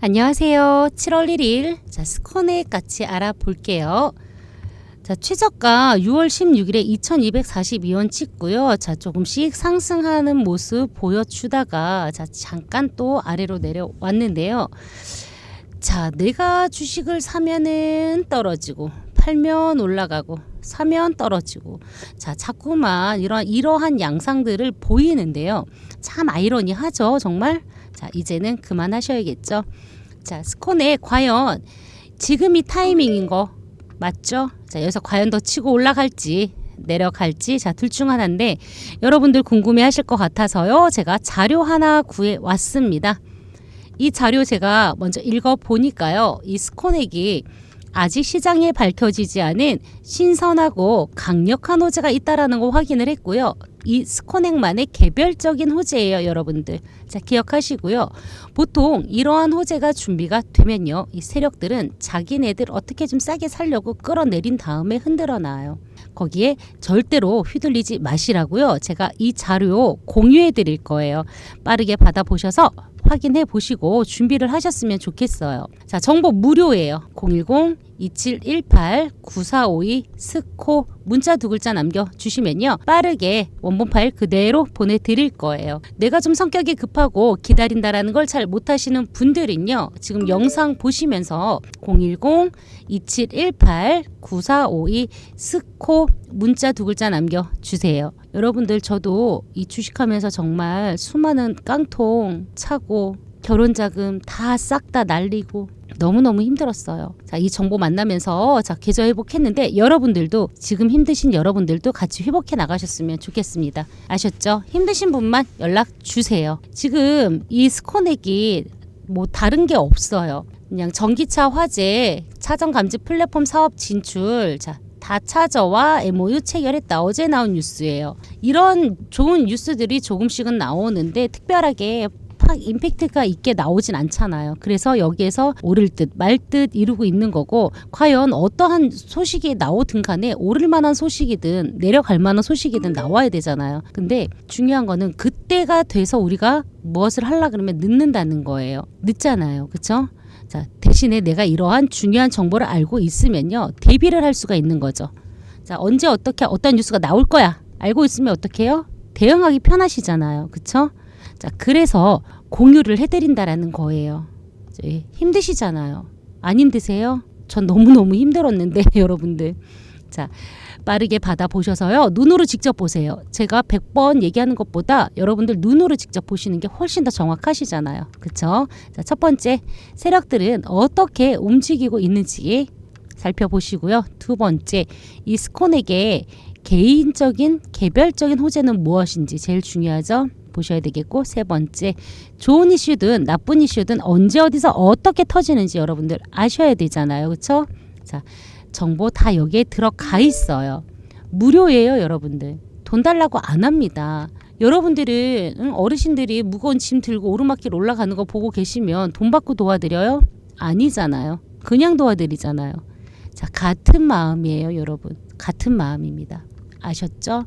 안녕하세요. 7월 1일 자 스코넥 같이 알아볼게요. 자 최저가 6월 16일에 2,242원 찍고요. 자 조금씩 상승하는 모습 보여주다가 자 잠깐 또 아래로 내려왔는데요. 자 내가 주식을 사면은 떨어지고 팔면 올라가고 사면 떨어지고 자 자꾸만 이런 이러한 양상들을 보이는데요. 참 아이러니하죠 정말. 자 이제는 그만하셔야겠죠. 자 스콘에 과연 지금이 타이밍인 거 맞죠? 자 여기서 과연 더 치고 올라갈지 내려갈지 자 둘 중 하나인데 여러분들 궁금해 하실 것 같아서요 제가 자료 하나 구해 왔습니다. 이 자료 제가 먼저 읽어 보니까요 이 스코넥이 아직 시장에 밝혀지지 않은 신선하고 강력한 호재가 있다라는 거 확인을 했고요. 이 스코넥만의 개별적인 호재예요, 여러분들. 자, 기억하시고요. 보통 이러한 호재가 준비가 되면요. 이 세력들은 자기네들 어떻게 좀 싸게 살려고 끌어내린 다음에 흔들어 놔요. 거기에 절대로 휘둘리지 마시라고요. 제가 이 자료 공유해 드릴 거예요. 빠르게 받아보셔서 확인해 보시고 준비를 하셨으면 좋겠어요. 자, 정보 무료예요. 010-2718-9452 스코 문자 두 글자 남겨주시면요. 빠르게 원본 파일 그대로 보내드릴 거예요. 내가 좀 성격이 급하고 기다린다라는 걸 잘 못하시는 분들은요. 지금 영상 보시면서 010-2718-9452 스코 문자 두 글자 남겨주세요. 여러분들 저도 이 주식하면서 정말 수많은 깡통 차고 결혼 자금 다 싹 다 날리고 너무너무 힘들었어요. 자, 이 정보 만나면서 자, 계좌 회복했는데 여러분들도 지금 힘드신 여러분들도 같이 회복해 나가셨으면 좋겠습니다. 아셨죠? 힘드신 분만 연락 주세요. 지금 이 스코넥이 뭐 다른 게 없어요. 그냥 전기차 화재 차전 감지 플랫폼 사업 진출 자 다차저와 MOU 체결했다. 어제 나온 뉴스예요. 이런 좋은 뉴스들이 조금씩은 나오는데 특별하게 팍 임팩트가 있게 나오진 않잖아요. 그래서 여기에서 오를 듯 말 듯 이루고 있는 거고 과연 어떠한 소식이 나오든 간에 오를 만한 소식이든 내려갈 만한 소식이든 나와야 되잖아요. 근데 중요한 거는 그때가 돼서 우리가 무엇을 하려 그러면 늦는다는 거예요. 늦잖아요. 그렇죠? 자, 대신에 내가 이러한 중요한 정보를 알고 있으면요. 대비를 할 수가 있는 거죠. 자, 언제 어떻게 어떤 뉴스가 나올 거야. 알고 있으면 어떻게 해요? 대응하기 편하시잖아요. 그쵸? 자, 그래서 공유를 해드린다라는 거예요. 힘드시잖아요. 안 힘드세요? 전 너무너무 힘들었는데, 여러분들. 자, 빠르게 받아보셔서요. 눈으로 직접 보세요. 제가 100번 얘기하는 것보다 여러분들 눈으로 직접 보시는 게 훨씬 더 정확하시잖아요. 그쵸? 자, 첫 번째, 세력들은 어떻게 움직이고 있는지 살펴보시고요. 두 번째, 이 스콘에게 개인적인 개별적인 호재는 무엇인지 제일 중요하죠. 보셔야 되겠고 세 번째 좋은 이슈든 나쁜 이슈든 언제 어디서 어떻게 터지는지 여러분들 아셔야 되잖아요. 그렇죠? 자, 정보 다 여기에 들어가 있어요. 무료예요, 여러분들. 돈 달라고 안 합니다. 여러분들은 응, 어르신들이 무거운 짐 들고 오르막길 올라가는 거 보고 계시면 돈 받고 도와드려요? 아니잖아요. 그냥 도와드리잖아요. 자, 같은 마음이에요, 여러분. 같은 마음입니다. 아셨죠?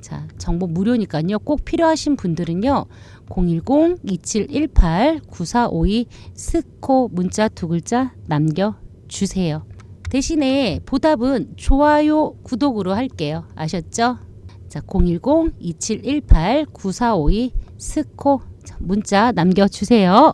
자, 정보 무료니까요. 꼭 필요하신 분들은요. 010-2718-9452 스코 문자 두 글자 남겨주세요. 대신에 보답은 좋아요, 구독으로 할게요. 아셨죠? 자, 010-2718-9452 스코 문자 남겨주세요.